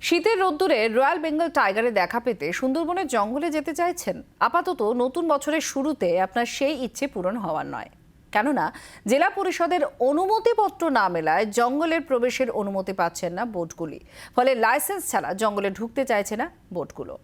শীতের রোদ্দুরে রয়্যাল বেঙ্গল টাইগারে দেখা পেতে সুন্দরবনের জঙ্গলে যেতে চাইছেন। আপাতত নতুন বছরের শুরুতে আপনার সেই ইচ্ছে পূরণ হওয়ার নয়। কেননা, জেলা পরিষদের অনুমতিপত্র না মেলায় জঙ্গলের প্রবেশের অনুমতি পাচ্ছেন না বোটগুলি। ফলে লাইসেন্স ছাড়া জঙ্গলে ঢুকতে চাইছে না বোটগুলো।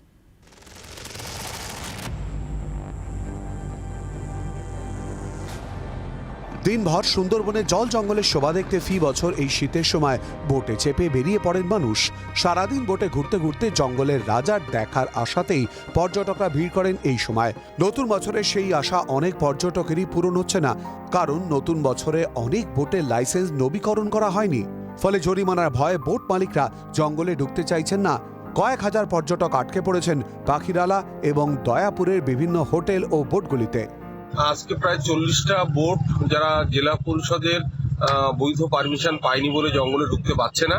দিনভর সুন্দরবনে জল জঙ্গলের শোভা দেখতে ফি বছর এই শীতের সময়। বোটে চেপে বেরিয়ে পড়েন মানুষ। সারাদিন বোটে ঘুরতে ঘুরতে জঙ্গলের রাজার দেখার আশাতেই পর্যটকরা ভিড় করেন এই সময়। নতুন বছরে সেই আশা অনেক পর্যটকেরই পূরণ হচ্ছে না। কারণ নতুন বছরে অনেক বোটের লাইসেন্স নবীকরণ করা হয়নি। ফলে জরিমানার ভয়ে বোট মালিকরা জঙ্গলে ঢুকতে চাইছেন না। কয়েক হাজার পর্যটক আটকে পড়েছেন পাখিরালা এবং দয়াপুরের বিভিন্ন হোটেল ও বোটগুলিতে। আজকে প্রায় চল্লিশটা বোট যারা জেলা পরিষদের বৈধ পারমিশন পায়নি বলে জঙ্গলে ঢুকতে পারছে না।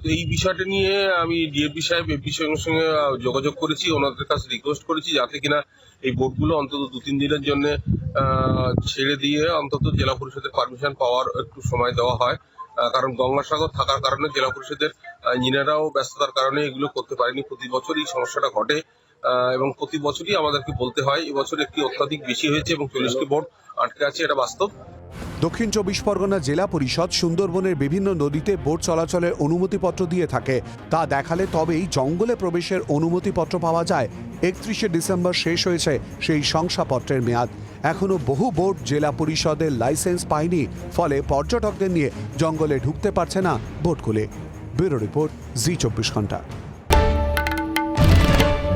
তো এই বিষয়টা নিয়ে আমি ডিএপি সাহেব এপি সঙ্গে সঙ্গে যোগাযোগ করেছি, ওনাদের কাছে রিকোয়েস্ট করেছি যাতে কিনা এই বোটগুলো অন্তত দু তিন দিনের জন্য ছেড়ে দিয়ে অন্তত জেলা পরিষদের পারমিশন পাওয়ার একটু সময় দেওয়া হয়। কারণ গঙ্গাসাগর থাকার কারণে জেলা পরিষদের ইঞ্জিনিয়াররাও ব্যস্ততার কারণে এগুলো করতে পারেনি। প্রতি বছর এই সমস্যাটা ঘটে। এবং প্রতি বছরই আমাদেরকে বলতে হয় এবছর একটি অত্যাধিক বেশি হয়েছে এবং চল্লিশটি বোট আটকে আছে, এটা বাস্তব। দক্ষিণ চব্বিশ পরগনা জেলা পরিষদ সুন্দরবনের বিভিন্ন নদীতে বোট চলাচলের অনুমতিপত্র দিয়ে থাকে। তা দেখালে তবেই জঙ্গলে প্রবেশের অনুমতিপত্র পাওয়া যায়। একত্রিশে ডিসেম্বর শেষ হয়েছে সেই শংসাপত্রের মেয়াদ। এখনও বহু বোট জেলা পরিষদের লাইসেন্স পায়নি, ফলে পর্যটকদের নিয়ে জঙ্গলে ঢুকতে পারছে না বোটগুলি ব্যুরো রিপোর্ট, জি চব্বিশ ঘণ্টা।